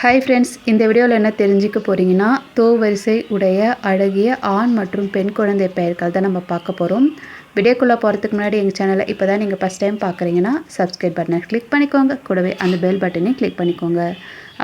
Hi friends இந்த வீடியோவில் என்ன தெரிஞ்சுக்க போகிறீங்கன்னா தோ வரிசை உடைய அழகிய ஆண் மற்றும் பெண் குழந்தை பெயர்கள் தான் நம்ம பார்க்க போகிறோம் வீடியோக்குள்ளே போகிறதுக்கு முன்னாடி எங்கள் சேனலை இப்போ தான் நீங்கள் ஃபஸ்ட் டைம் பார்க்குறீங்கன்னா சப்ஸ்கிரைப் பட்டனை கிளிக் பண்ணிக்கோங்க. கூடவே அந்த பெல் பட்டனையும் கிளிக் பண்ணிக்கோங்க.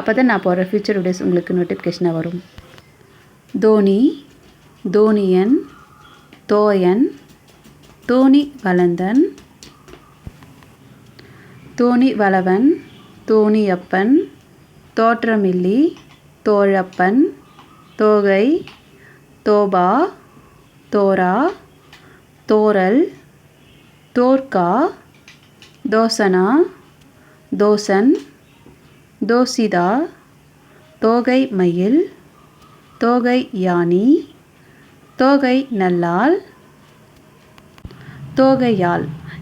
அப்போ தான் நான் போகிற ஃபியூச்சர் வீடியோஸ் உங்களுக்கு நோட்டிஃபிகேஷனாக வரும். தோனி தோனியன் தோயன் தோனி வளந்தன் தோனி வளவன் தோனியப்பன் தோற்றமில்லி தோழப்பன் தோகை தோபா தோரா தோரல் தோர்கா தோசனா தோசன் தோசிதா தோகை மயில் தோகை யானி தோகை நல்லால் தோகையால்